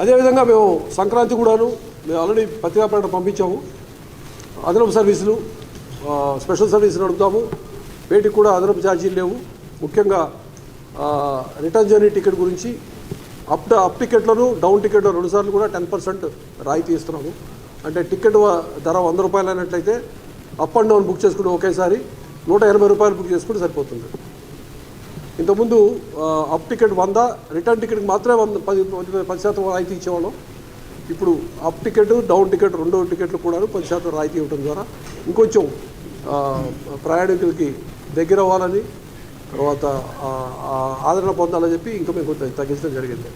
అదేవిధంగా మేము సంక్రాంతి కూడాను మేము ఆల్రెడీ పత్రికా ప్రకటన పంపించాము. అదనపు సర్వీసులు స్పెషల్ సర్వీసులు నడుపుతాము వేటికి కూడా అదనపు ఛార్జీలు లేవు. ముఖ్యంగా రిటర్న్ జర్నీ టికెట్ గురించి అప్ అప్ టికెట్లను డౌన్ టికెట్లో రెండుసార్లు కూడా టెన్ పర్సెంట్ రాయితీ ఇస్తున్నాము. అంటే టికెట్ ధర వంద రూపాయలు అయినట్లయితే అప్ అండ్ డౌన్ బుక్ చేసుకుంటే ఒకేసారి నూట ఎనభై రూపాయలు బుక్ చేసుకుంటే సరిపోతుంది. ఇంతకుముందు అప్ టికెట్ వంద రిటర్న్ టికెట్కి మాత్రమే వంద పది పది- పది శాతం రాయితీ ఇచ్చేవాళ్ళం. ఇప్పుడు అప్ టికెట్ డౌన్ టికెట్ రెండో టికెట్లు కూడా పది శాతం రాయితీ ఇవ్వడం ద్వారా ఇంకొంచెం ప్రయాణికులకి దగ్గర అవ్వాలని తర్వాత ఆదరణ పొందాలని చెప్పి ఇంకా మేము కొంత తగ్గించడం జరిగింది.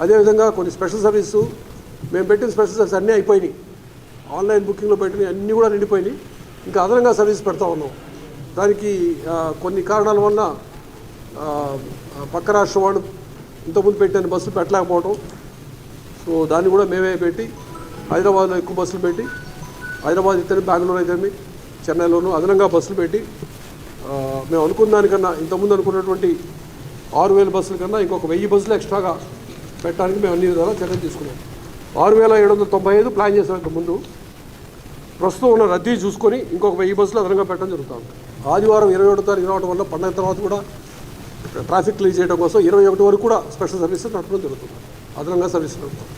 అదేవిధంగా కొన్ని స్పెషల్ సర్వీసు మేము పెట్టిన స్పెషల్ సర్వీస్ అన్నీ అయిపోయినాయి. ఆన్లైన్ బుకింగ్లో పెట్టినవి అన్నీ కూడా నిండిపోయినాయి. ఇంకా అదనంగా సర్వీస్ పెడతా ఉన్నాం. దానికి కొన్ని కారణాల వలన పక్క రాష్ట్రం వాళ్ళు ఇంతకుముందు పెట్టిన బస్సులు పెట్టలేకపోవడం సో దాన్ని కూడా మేమే పెట్టి హైదరాబాద్లో ఎక్కువ బస్సులు పెట్టి హైదరాబాద్ అయితే బెంగళూరు అయితే చెన్నైలోనూ అదనంగా బస్సులు పెట్టి మేము అనుకున్న దానికన్నా ఇంతకుముందు అనుకున్నటువంటి ఆరు వేల బస్సుల కన్నా ఇంకొక వెయ్యి బస్సులు ఎక్స్ట్రాగా పెట్టడానికి మేము అన్ని విధాలా చర్యలు తీసుకున్నాం. ఆరు వేల ఏడు వందల తొంభై ఐదు ప్లాన్ చేసాం ముందు ప్రస్తుతం ఉన్న రద్దీ చూసుకొని ఇంకొక వెయ్యి బస్సులు అదనంగా పెట్టడం జరుగుతుంది. ఆదివారం ఇరవై ఒకటో తారీఖు రావడం వల్ల పండగ తర్వాత కూడా ట్రాఫిక్ క్లియర్ చేయడం కోసం ఇరవై ఒకటి వరకు కూడా స్పెషల్ సర్వీసెస్ నడపడం జరుగుతుంది. అదనంగా సర్వీసులు నడుపుతాం.